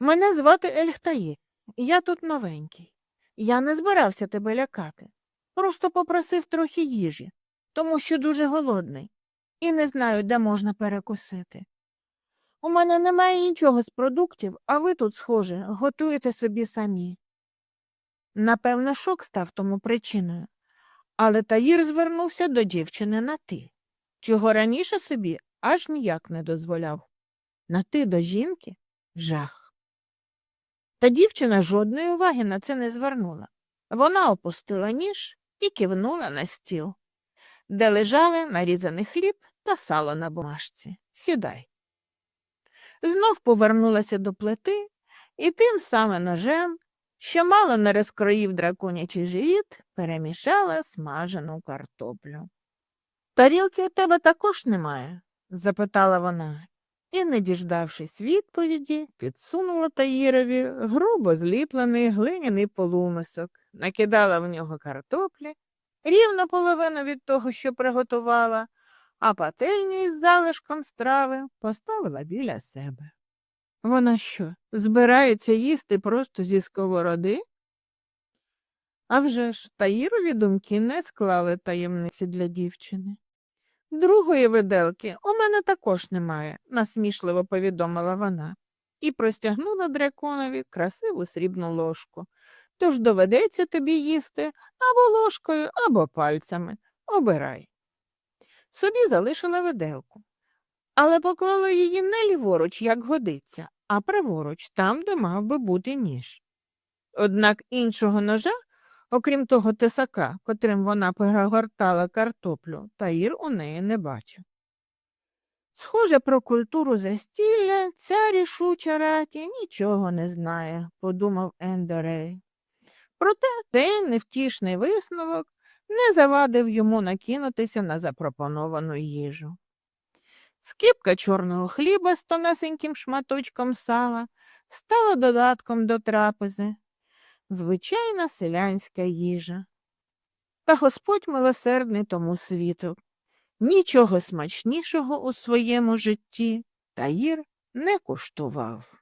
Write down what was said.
Мене звати Ельхтаїр. Я тут новенький. Я не збирався тебе лякати. Просто попросив трохи їжі, тому що дуже голодний і не знаю, де можна перекусити. У мене немає нічого з продуктів, а ви тут, схоже, готуєте собі самі. Напевне, шок став тому причиною. Але Таїр звернувся до дівчини на ти, чого раніше собі аж ніяк не дозволяв. На ти до жінки жах. Та дівчина жодної уваги на це не звернула. Вона опустила ніж і кивнула на стіл, де лежали нарізаний хліб та сало на бумажці. Сідай. Знов повернулася до плити і тим самим ножем, що мало не розкроїв драконячий живіт, перемішала смажену картоплю. Тарілки у тебе також немає? запитала вона, і, не діждавшись відповіді, підсунула Таїрові грубо зліплений глиняний полумисок, накидала в нього картоплі, рівно половину від того, що приготувала, а пательню із залишком страви поставила біля себе. Вона що, збирається їсти просто зі сковороди? А вже ж Таїрові думки не склали таємниці для дівчини. Другої виделки у мене також немає, насмішливо повідомила вона, і простягнула драконові красиву срібну ложку. Тож доведеться тобі їсти або ложкою, або пальцями. Обирай. Собі залишила виделку, але поклала її не ліворуч, як годиться, а праворуч, там, де мав би бути ніж. Однак іншого ножа Окрім того тесака, котрим вона перегортала картоплю, Таїр у неї не бачив. Схоже, про культуру застілля ця рішуча раті нічого не знає, подумав Ендорей. Проте цей невтішний висновок не завадив йому накинутися на запропоновану їжу. Скипка чорного хліба з тонесеньким шматочком сала стала додатком до трапези, звичайна селянська їжа. Та Господь милосердний тому світу. Нічого смачнішого у своєму житті Таїр не куштував.